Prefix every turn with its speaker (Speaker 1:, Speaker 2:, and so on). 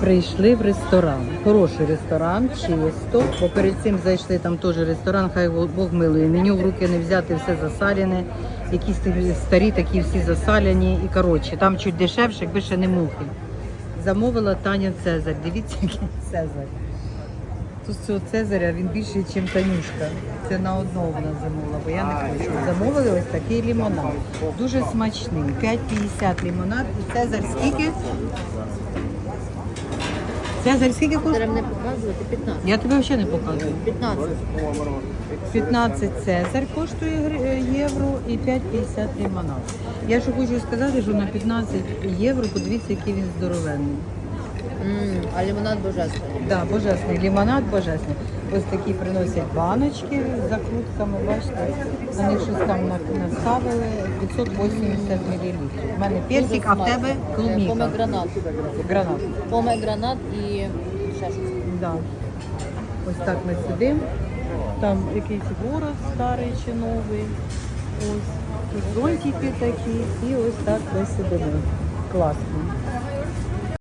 Speaker 1: Прийшли в ресторан. Хороший ресторан, чисто. Бо перед цим зайшли там теж ресторан, хай Бог милує. Меню в руки не взяти, все засалене. Якісь старі, такі всі засаляні. І коротше, там чуть дешевше, якби ще не мухи. Замовила Таня Цезарь. Дивіться, який Цезарь. Тут цього Цезаря він більший, ніж Танюшка. Це на одного вона замовила, бо я не хочу. Замовили ось такий лимонад. Дуже смачний. 5,50 лимонад. І Цезарь скільки? Цезарь скільки коштує?
Speaker 2: Не показувати 15.
Speaker 1: Я тобі взагалі не показую.
Speaker 2: 15.
Speaker 1: 15 Цезарь коштує гри- е, євро і 5,50 лимонад. Я що хочу сказати, що на 15 євро подивіться, який він здоровенний.
Speaker 2: М, А лимонад божественний.
Speaker 1: Да, божесний лимонад, божесний. Ось такі приносять баночки з закрутками, бачите, на них щось там на- наставили 580 мл. У мене персик, а в тебе клубніка.
Speaker 2: Помегранат.
Speaker 1: Гранат.
Speaker 2: Помегранат і ще щось.
Speaker 1: Да. Ось так ми сидимо. Там якийсь город старий чи новий. Ось тут зонтики такі. І ось так ми сидимо. Класно.